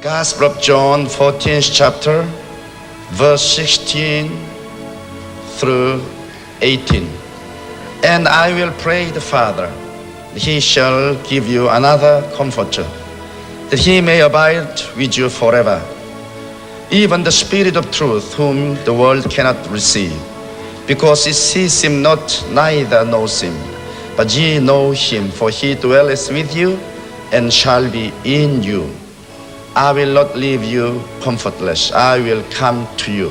Gospel of John, 14th chapter, verse 16 through 18. And I will pray the Father, he shall give you another comforter, that he may abide with you forever. Even the Spirit of truth, whom the world cannot receive, because it sees him not, neither knows him. But ye know him, for he dwelleth with you and shall be in you. I will not leave you comfortless. I will come to you.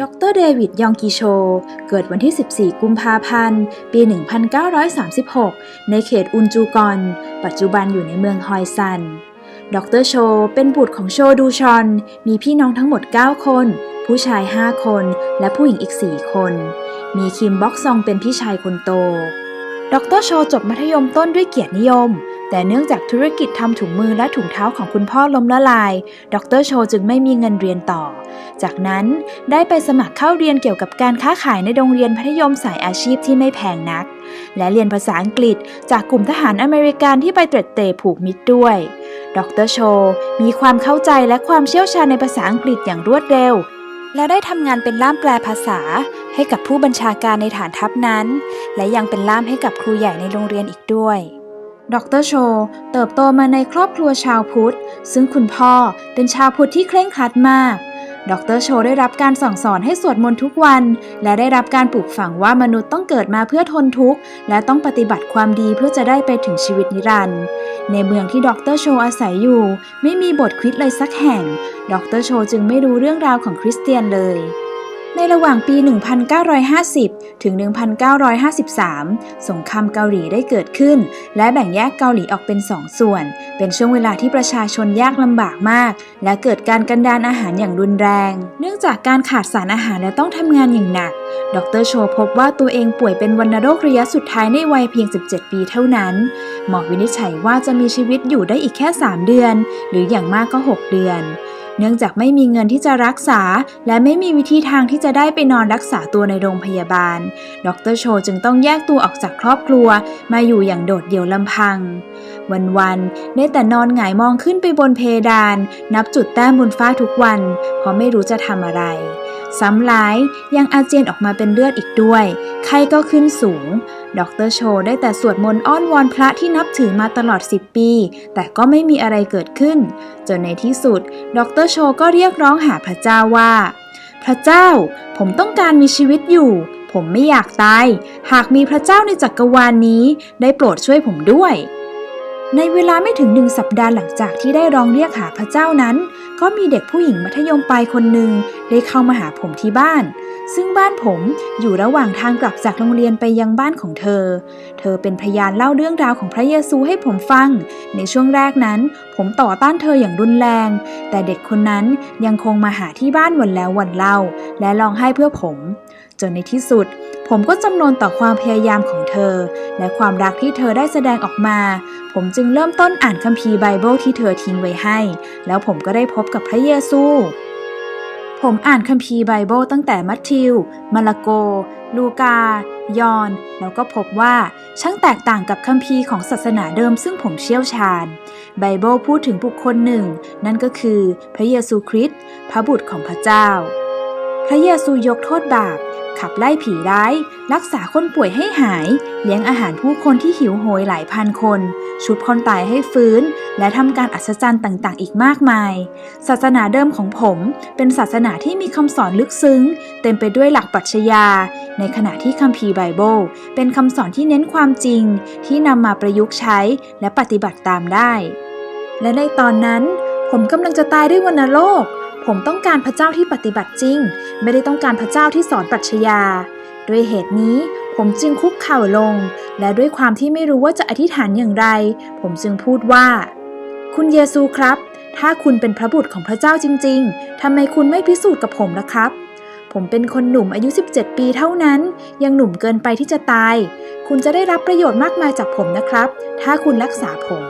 ดรเดวิดยองกิโช เกิดวันที่ 14 กุมภาพันธ์ ปี 1936 ในเขตอุนจูกอน ปัจจุบันอยู่ในเมืองฮอยซัน ดรโชเป็นบุตรของโชดูชอน มีพี่น้องทั้งหมด 9 คน ผู้ชาย 5 คน และผู้หญิงอีก 4 คน มีคิมบ็อกซองเป็นพี่ชายคนโต ดรโชจบมัธยมต้นด้วยเกียรตินิยม แต่เนื่องจากธุรกิจทำถุงมือและถุงเท้าของคุณพ่อล้มละลาย ดรโชจึงไม่มีเงินเรียนต่อ จากนั้นได้ไปสมัครเข้าเรียนเกี่ยวกับการค้าขายในโรงเรียนมัธยมสายอาชีพที่ไม่แพงนัก และเรียนภาษาอังกฤษจากกลุ่มทหารอเมริกันที่ไปเตร็ดเตะผูกมิตรด้วย ดรโชมีความเข้าใจและความเชี่ยวชาญในภาษาอังกฤษอย่างรวดเร็วและได้ทำงานเป็นล่ามแปลภาษา ให้กับผู้บัญชาการในฐานทัพนั้น และยังเป็นล่ามให้กับครูใหญ่ในโรงเรียนอีกด้วย ดรโช เติบโตมาในครอบครัวชาวพุทธ ซึ่งคุณพ่อเป็นชาวพุทธที่เคร่งครัดมาก ดรโชได้รับการสั่งสอนให้สวดมนต์ทุกวัน และได้รับการปลูกฝังว่ามนุษย์ต้องเกิดมาเพื่อทนทุกข์ และต้องปฏิบัติความดีเพื่อจะได้ไปถึงชีวิตนิรันดร์ ในเมืองที่ดรโชอาศัยอยู่ ไม่มีบทคริสต์เลยสักแห่ง ดรโชจึงไม่รู้เรื่องราวของคริสเตียนเลย ในระหว่างปี 1950 ถึง 1953 สงครามเกาหลีได้เกิดขึ้น และแบ่งแยกเกาหลีออกเป็นสองส่วน เป็นช่วงเวลาที่ประชาชนยากลำบากมาก และเกิดการกันดานอาหารอย่างรุนแรง เนื่องจากการขาดสารอาหารและต้องทำงานอย่างหนัก ดรโชพบว่าตัวเองป่วยเป็นวัณโรคระยะสุดท้ายในวัยเพียง 17 ปีเท่านั้น หมอวินิจฉัยว่าจะมีชีวิตอยู่ได้อีกแค่ 3 เดือน หรืออย่างมากก็ 6 เดือน เนื่องจากไม่มีเงินที่จะรักษา และไม่มีวิธีทางที่จะได้ไปนอนรักษาตัวในโรงพยาบาล ดรโชจึงต้องแยกตัวออกจากครอบครัว มาอยู่อย่างโดดเดี่ยวลำพัง วันๆได้แต่นอนหงายมองขึ้นไปบนเพดาน นับจุดแต้มบนฟ้าทุกวัน เพราะไม่รู้จะทำอะไร ซ้ำร้ายยังอาเจียนออกมาเป็นเลือดอีกด้วย ไข้ก็ขึ้นสูง ดรโชได้แต่สวดมนต์อ้อนวอนพระที่นับถือมาตลอด 10 ปี แต่ก็ไม่มีอะไรเกิดขึ้น จนในที่สุด ดรโชก็เรียกร้องหาพระเจ้าว่า พระเจ้า ผมต้องการมีชีวิตอยู่ ผมไม่อยากตาย หากมีพระเจ้าในจักรวาลนนี้ ได้โปรดช่วยผมด้วย ในเวลาไม่ถึงหนึ่งสัปดาห์หลังจากที่ได้ร้องเรียกหาพระเจ้านั้น ก็มีเด็กผู้หญิงมัธยมปลายคนหนึ่งได้เข้ามาหาผมที่บ้าน ซึ่งบ้านผมอยู่ระหว่างทางกลับจากโรงเรียนไปยังบ้านของเธอ เธอเป็นพยานเล่าเรื่องราวของพระเยซูให้ผมฟัง ในช่วงแรกนั้น ผมต่อต้านเธออย่างรุนแรง แต่เด็กคนนั้นยังคงมาหาที่บ้านวันแล้ววันเล่า และร้องไห้เพื่อผม จนในที่สุด ผมก็จำนนต่อความพยายามของเธอ และความรักที่เธอได้แสดงออกมา ผมจึงเริ่มต้นอ่านคัมภีร์ไบเบิลที่เธอทิ้งไว้ให้ แล้วผมก็ได้พบกับพระเยซู ผมอ่านคัมภีร์ไบเบิลตั้งแต่มัทธิว มาระโก ลูกา ยอห์นแล้วก็พบว่าช่างแตกต่างกับคัมภีร์ของศาสนาเดิมซึ่งผมเชี่ยวชาญ ไบเบิลพูดถึงบุคคลหนึ่ง นั่นก็คือพระเยซูคริสต์พระบุตรของพระเจ้า พระเยซูยกโทษบาป ขับไล่ผีร้าย รักษาคนป่วยให้หาย เลี้ยงอาหารผู้คนที่หิวโหยหลายพันคน ชุบคนตายให้ฟื้น และทำการอัศจรรย์ต่างๆ อีกมากมาย ศาสนาเดิมของผม เป็นศาสนาที่มีคำสอนลึกซึ้ง เต็มไปด้วยหลักปรัชญา ในขณะที่คัมภีร์ไบเบิลเป็นคำสอนที่เน้นความจริง ที่นำมาประยุกต์ใช้และปฏิบัติตามได้ และในตอนนั้น ผมกำลังจะตายด้วยวัณโรค ผมต้องการพระเจ้าที่ปฏิบัติจริง ไม่ได้ต้องการพระเจ้าที่สอนปรัชญา ด้วยเหตุนี้ผมจึงคุกเข่าลง และด้วยความที่ไม่รู้ว่าจะอธิษฐานอย่างไร ผมจึงพูดว่า คุณเยซูครับ ถ้าคุณเป็นพระบุตรของพระเจ้าจริง ๆทำไมคุณไม่พิสูจน์กับผมล่ะครับ ผมเป็นคนหนุ่มอายุ 17 ปีเท่านั้น ยังหนุ่มเกินไปที่จะตาย คุณจะได้รับประโยชน์มากมายจากผมนะครับ ถ้าคุณรักษาผม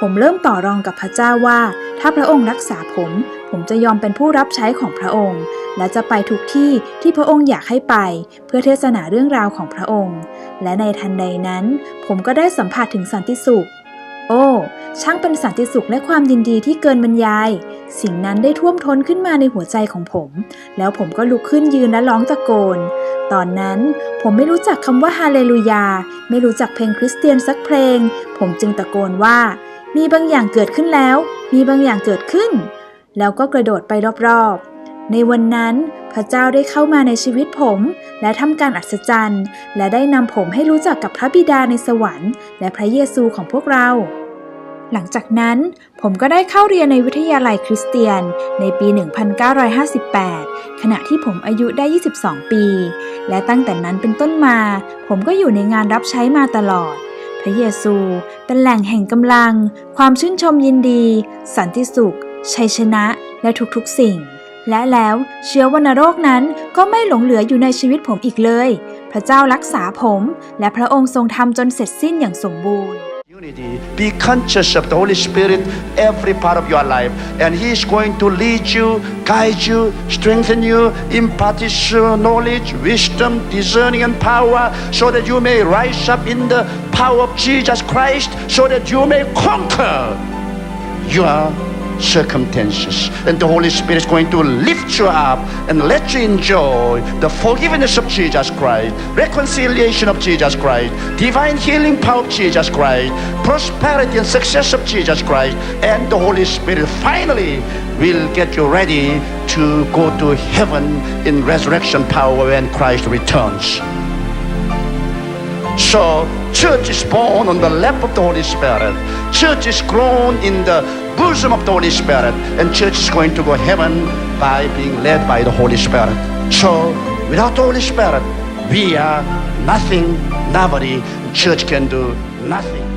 ผมเริ่มต่อรองกับพระเจ้าว่า ถ้าพระองค์รักษาผม ผมจะยอมเป็นผู้รับใช้ของพระองค์ และจะไปทุกที่ที่พระองค์อยากให้ไป เพื่อเทศนาเรื่องราวของพระองค์ และในทันใดนั้น ผมก็ได้สัมผัสถึงสันติสุข โอ้ ช่างเป็นสันติสุขและความยินดีที่เกินบรรยาย สิ่งนั้นได้ท่วมท้นขึ้นมาในหัวใจของผม แล้วผมก็ลุกขึ้นยืนและร้องตะโกน ตอนนั้นผมไม่รู้จักคำว่าฮาเลลูยา ไม่รู้จักเพลงคริสเตียนสักเพลง ผมจึงตะโกนว่า มีบางอย่างเกิดขึ้นแล้ว มีบางอย่างเกิดขึ้น แล้วก็กระโดดไปรอบๆ ในวันนั้นพระเจ้าได้เข้ามาในชีวิตผม และทำการอัศจรรย์ และได้นำผมให้รู้จักกับพระบิดาในสวรรค์ และพระเยซูของพวกเรา หลังจากนั้นผมก็ได้เข้าเรียนในวิทยาลัยคริสเตียน ในปี 1958 ขณะที่ผมอายุได้ 22 ปี และตั้งแต่นั้นเป็นต้นมา ผมก็อยู่ในงานรับใช้มาตลอด ระเยซู เป็นแหล่งแห่งกำลัง ความชื่นชมยินดี สันติสุข ชัยชนะ และทุกๆสิ่ง และแล้วเชื้อวัณโรคนั้นก็ไม่หลงเหลืออยู่ในชีวิตผมอีกเลย พระเจ้ารักษาผม และพระองค์ทรงทำจนเสร็จสิ้นอย่างสมบูรณ์ Unity. Be conscious of the Holy Spirit every part of your life, and He is going to lead you, guide you, strengthen you, impart His knowledge, wisdom, discerning, and power, so that you may rise up in the power of Jesus Christ, so that you may conquer your circumstances. And the Holy Spirit is going to lift you up and let you enjoy the forgiveness of Jesus Christ, reconciliation of Jesus Christ, divine healing power of Jesus Christ, prosperity and success of Jesus Christ, and the Holy Spirit finally will get you ready to go to heaven in resurrection power when Christ returns. So, uh, church is born on the lap of the Holy Spirit. Church is grown in the bosom of the Holy Spirit. And church is going to go heaven by being led by the Holy Spirit. So, without the Holy Spirit, we are nothing, nobody. Church can do nothing.